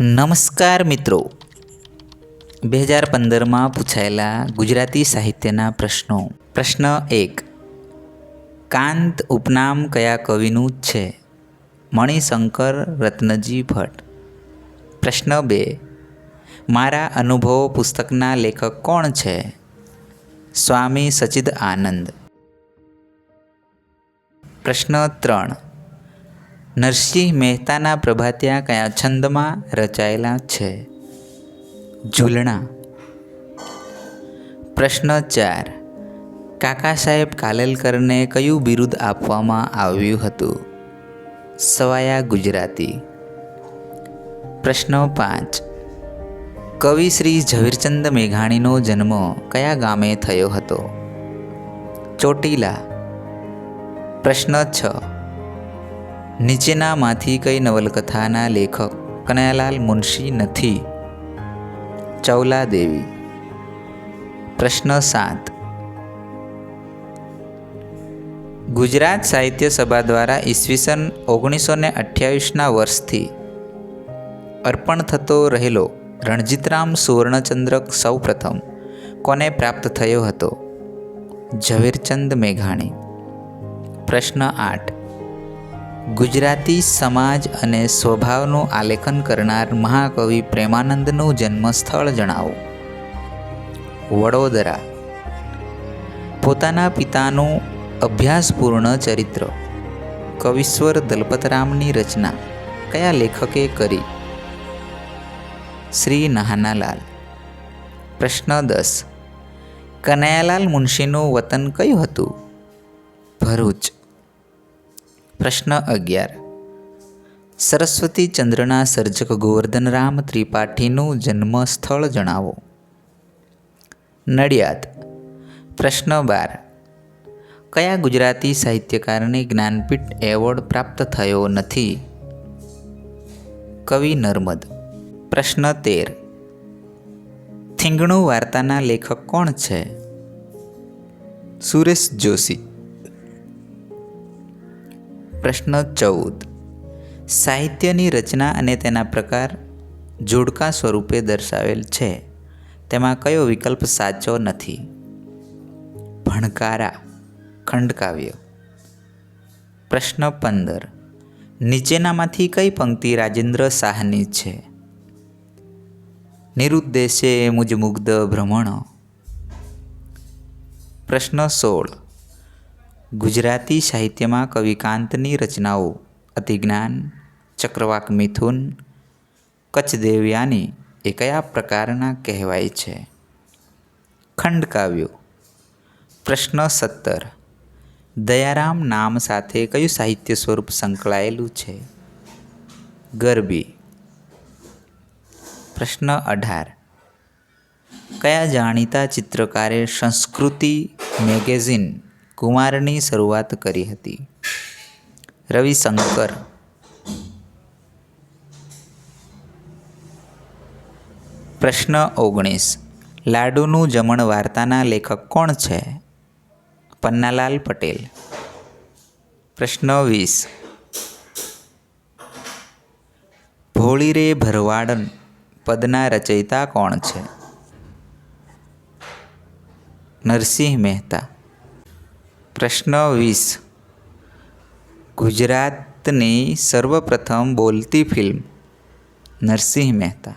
નમસ્કાર મિત્રો. બે હજાર પંદરમાં પૂછાયેલા ગુજરાતી સાહિત્યના પ્રશ્નો. પ્રશ્ન એક, કાંત ઉપનામ કયા કવિનું છે મણિશંકર રત્નજી ભટ્ટ. પ્રશ્ન બે, મારા અનુભવો પુસ્તકના લેખક કોણ છે સ્વામી સચિદ આનંદ પ્રશ્ન ત્રણ નરસિંહ મહેતાના પ્રભાતિયા કયા છંદમાં રચાયેલા છે? ઝૂલણા. પ્રશ્ન ચાર. કાકા સાહેબ કાલેલકરને કયું બિરુદ આપવામાં આવ્યું હતું? સવાયા ગુજરાતી. પ્રશ્ન પાંચ. કવિ શ્રી ઝવેરચંદ મેઘાણીનો જન્મ કયા ગામે થયો હતો? ચોટીલા. પ્રશ્ન છ. નીચેનામાંથી કઈ નવલકથાના લેખક કનૈયાલાલ મુનશી નથી? ચૌલા દેવી પ્રશ્ન સાત. ગુજરાત સાહિત્ય સભા દ્વારા ઈસવીસન ઓગણીસો ને અઠ્યાવીસના વર્ષથી અર્પણ થતો રહેલો રણજીતરામ સુવર્ણચંદ્રક સૌપ્રથમ કોને પ્રાપ્ત થયો હતો? ઝવેરચંદ મેઘાણી. પ્રશ્ન આઠ. ગુજરાતી સમાજ અને સ્વભાવનું આલેખન કરનાર મહાકવિ પ્રેમાનંદનું જન્મસ્થળ જણાવો. વડોદરા. પોતાના પિતાનું અભ્યાસપૂર્ણ ચરિત્ર. કવિશ્વર દલપતરામની રચના. કયા લેખકે કરી? શ્રી નહાનાલાલ. પ્રશ્ન દસ. કનૈયાલાલ મુનશીનું વતન કયું હતું? ભરૂચ. પ્રશ્ન અગિયાર. સરસ્વતી ચંદ્રના સર્જક ગોવર્ધનરામ ત્રિપાઠીનું જન્મ સ્થળ જણાવો. નડિયાદ. પ્રશ્ન બાર. કયા ગુજરાતી સાહિત્યકારને જ્ઞાનપીઠ એવોર્ડ પ્રાપ્ત થયો નથી? કવિ નર્મદ. પ્રશ્ન તેર. થીંગણું વાર્તાના લેખક કોણ છે? સુરેશ જોશી. પ્રશ્ન ચૌદ. સાહિત્યની રચના અને તેના પ્રકાર જોડકા સ્વરૂપે દર્શાવેલ છે. તેમાં કયો વિકલ્પ સાચો નથી? ભણકારા, ખંડકાવ્ય. પ્રશ્ન પંદર. નીચેનામાંથી કઈ પંક્તિ રાજેન્દ્ર શાહની છે? નિરુદ્દેશે મુજ મુગ્ધ ભ્રમણ. પ્રશ્ન સોળ. ગુજરાતી સાહિત્યમાં કવિકાંતની રચનાઓ, અતિજ્ઞાન, ચક્રવાક મિથુન કચ્છ દેવયાની એ કયા પ્રકારના કહેવાય છે? ખંડકાવ્યો પ્રશ્ન સત્તર. દયારામ નામ સાથે કયું સાહિત્ય સ્વરૂપ સંકળાયેલું છે? ગરબી. પ્રશ્ન અઢાર. કયા જાણીતા ચિત્રકારે સંસ્કૃતિ મેગેઝિન કુમારની શરૂઆત કરી હતી. રવિશંકર પ્રશ્ન ઓગણીસ. લાડુનું જમણ વાર્તાના લેખક કોણ છે? પન્નાલાલ પટેલ. પ્રશ્ન વીસ. ભોળી રે ભરવાડન પદના રચયિતા કોણ છે? નરસિંહ મહેતા. પ્રશ્ન વીસ. ગુજરાતની સર્વપ્રથમ બોલતી ફિલ્મ નરસિંહ મહેતા.